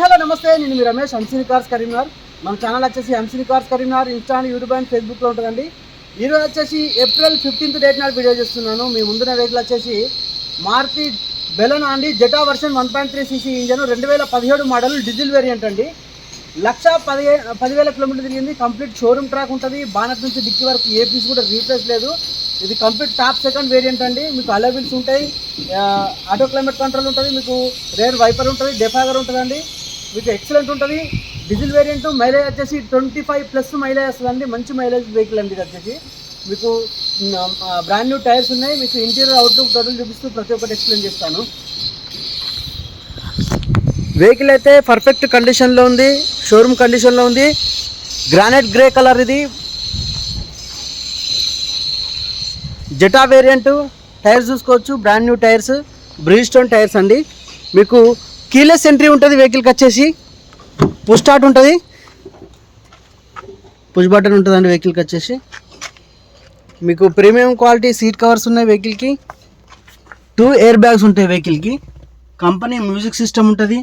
Hello నమస్తే. నేను మీ రమేష్ హంసిని కార్స్ కరీంనగర్. మన ఛానల్ వచ్చేసి Hamsini cars Karimnagar. Insta YouTube and ఫేస్బుక్లో ఉంటుందండి. ఈరోజు వచ్చేసి ఏప్రిల్ ఫిఫ్టీన్త్ డేట్ నాడు వీడియో చేస్తున్నాను. మీ ముందున్న వెహికల్ వచ్చేసి మారుతి బెలన్ అండి. Zeta version one point three CC engine రెండు వేల పదిహేడు మోడల్ డీజిల్ వేరియంట్ అండి. లక్ష పదిహే పదివేల కిలోమీటర్ తిరిగింది. కంప్లీట్ షోరూమ్ ట్రాక్ ఉంటుంది. బానట్ నుంచి డిక్కి వరకు ఏ పీస్ కూడా రీప్లేస్ లేదు. ఇది కంప్లీట్ టాప్ సెకండ్ వేరియంట్ అండి. మీకు అలవిల్స్ ఉంటాయి. ఆటో క్లైమేట్ కంట్రోల్ ఉంటుంది. మీకు రేర్ వైపర్ ఉంటుంది. డెఫాగర్ ఉంటుందండి. మీకు ఎక్సలెంట్ ఉంటుంది. డీజిల్ వేరియంట్ మైలేజ్ వచ్చేసి ట్వంటీ ఫైవ్ ప్లస్ మైలేజ్ వస్తుందండి మంచి మైలేజ్ వెహికల్ అండి ఇది వచ్చేసి. మీకు బ్రాండ్ న్యూ టైర్స్ ఉన్నాయి. మీకు ఇంటీరియర్ అవుట్లుక్ టోటల్ చూపిస్తూ ప్రతి ఒక్కటి ఎక్స్ప్లెయిన్ చేస్తాను. వెహికల్ అయితే పర్ఫెక్ట్ కండిషన్లో ఉంది. షోరూమ్ కండిషన్లో ఉంది. గ్రానైట్ గ్రే కలర్ ఇది. జెటా వేరియంట్ టైర్స్ చూసుకోవచ్చు. Brand new tyres Bridgestone tyres అండి. మీకు కీలెస్ ఎంట్రీ ఉంటుంది వెహికల్కి వచ్చేసి పుష్ స్టార్ట్ ఉంటుంది పుష్ బటన్ ఉంటుందండి వెహికల్కి వచ్చేసి మీకు ప్రీమియం క్వాలిటీ సీట్ కవర్స్ ఉన్నాయి వెహికల్కి టూ ఎయిర్ బ్యాగ్స్ ఉంటాయి వెహికల్కి కంపెనీ మ్యూజిక్ సిస్టమ్ ఉంటుంది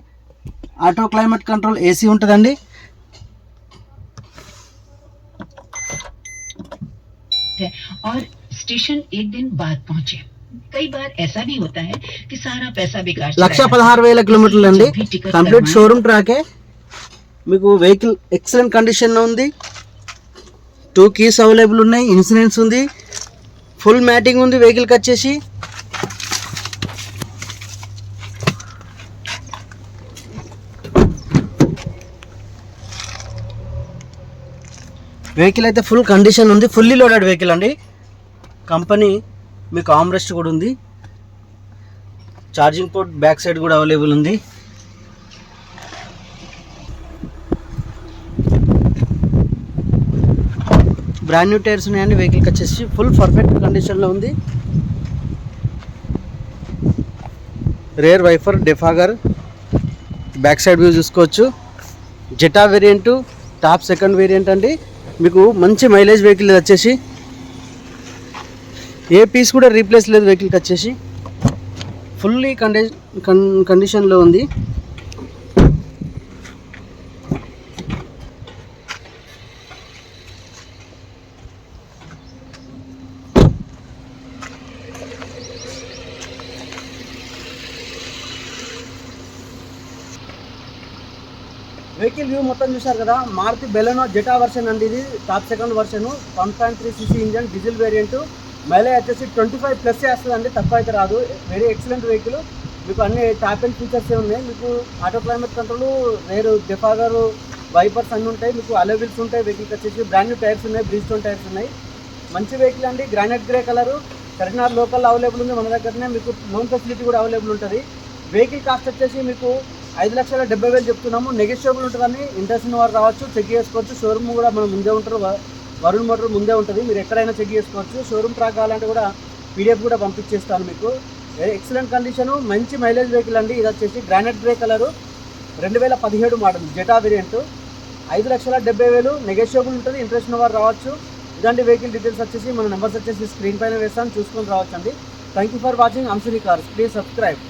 ఆటో క్లైమేట్ కంట్రోల్ ఏసీ ఉంటుందండి है और स्टेशन एक दिन बाद पहुंचे कई बार ऐसा भी होता है कि सारा पैसा बेकार चला లక్ష जाता है। పదహారు వేల కిలోమీటర్లు అండి जब भी टिकट కంప్లీట్ करवाएं, షోరూమ్ ట్రాకే మీకు వెహికల్ ఎక్సలెంట్ కండిషన్లో ఉంది టూ కీస్ అవైలబుల్ ఉన్నాయి ఇన్సూరెన్స్ ఉంది ఫుల్ మ్యాటింగ్ ఉంది వెహికల్కి వచ్చేసి వెహికల్ అయితే ఫుల్ కండిషన్ ఉంది ఫుల్లీ లోడెడ్ వెహికల్ అండి కంపెనీ మీకు ఆమ్రెస్ట్ కూడా ఉంది. ఛార్జింగ్ పోర్ట్ బ్యాక్ సైడ్ కూడా అవైలబుల్ ఉంది. బ్రాండ్ న్యూ టైర్స్ ఉన్నాయండి వెహికల్కి వచ్చేసి ఫుల్ పర్ఫెక్ట్ కండిషన్లో ఉంది. Rear wiper defogger back side view చూసుకోవచ్చు. Zeta variant top second variant అండి. మీకు మంచి మైలేజ్ వెహికల్ వచ్చేసి ఏ పీస్ కూడా రీప్లేస్ లేదు వెహికల్కి వచ్చేసి. ఫుల్లీ కండి కండిషన్లో ఉంది. వెహికల్ వ్యూ మొత్తం చూశారు కదా? మారుతి బెలెనో జెటా వర్షన్ అండి ఇది. Top second version one point three CC engine diesel variant mileage వచ్చేసి ట్వంటీ ఫైవ్ ప్లస్ వేస్తుందండి తక్కువ అయితే రాదు. వెరీ ఎక్సలెంట్ వెహికల్ మీకు అన్ని టాప్ అండ్ ఫీచర్స్ ఉన్నాయి. మీకు auto climate control rear defogger wipers అన్నీ ఉంటాయి. మీకు అలవిల్స్ ఉంటాయి. వెహికల్కి వచ్చేసి బ్రాండ్ న్యూ టైర్స్ ఉన్నాయి. బ్రీజ్ టైర్స్ ఉన్నాయి. మంచి వెహికల్ అండి. Granite grey colour Karimnagar local available ఉంది. మన దగ్గరనే మీకు లోన్ ఫెసిలిటీ కూడా అవైలబుల్ ఉంటుంది. వెహికల్ కాస్ట్ వచ్చేసి మీకు ఐదు లక్షల డెబ్బై వేలు చెప్తున్నాము. నెగోషియబుల్ ఉంటుందని ఇంట్రెస్ట్ ఉన్న వారు రావచ్చు. చెక్ చేసుకోవచ్చు. షోరూమ్ కూడా మనం ముందే ఉంటారు. వరుణ్ మోటార్ ముందే ఉంటుంది. మీరు ఎక్కడైనా చెక్ చేసుకోవచ్చు. షోరూమ్ ట్రాక్ కావాలంటే కూడా పీడిఎఫ్ కూడా పంపించేస్తాను మీకు. ఎక్సలెంట్ కండిషను మంచి మైలేజ్ వెహికల్ అండి. ఇది వచ్చేసి గ్రానైట్ గ్రే కలరు రెండు వేల పదిహేడు మోడల్ జెటా వేరియంట్ ఐదు లక్షల డెబ్బై వేలు నెగోషియబుల్ ఉంటుంది. ఇంట్రెస్ట్ ఉన్న వారు రావచ్చు. ఇలాంటి వెహికల్ డీటెయిల్స్ వచ్చేసి మన నెంబర్స్ వచ్చేసి స్క్రీన్ పైన వేస్తాను. చూసుకొని రావచ్చు అండి థ్యాంక్ యూ ఫర్ వాచింగ్ అంశుని కార్స్ ప్లీజ్ సబ్స్క్రైబ్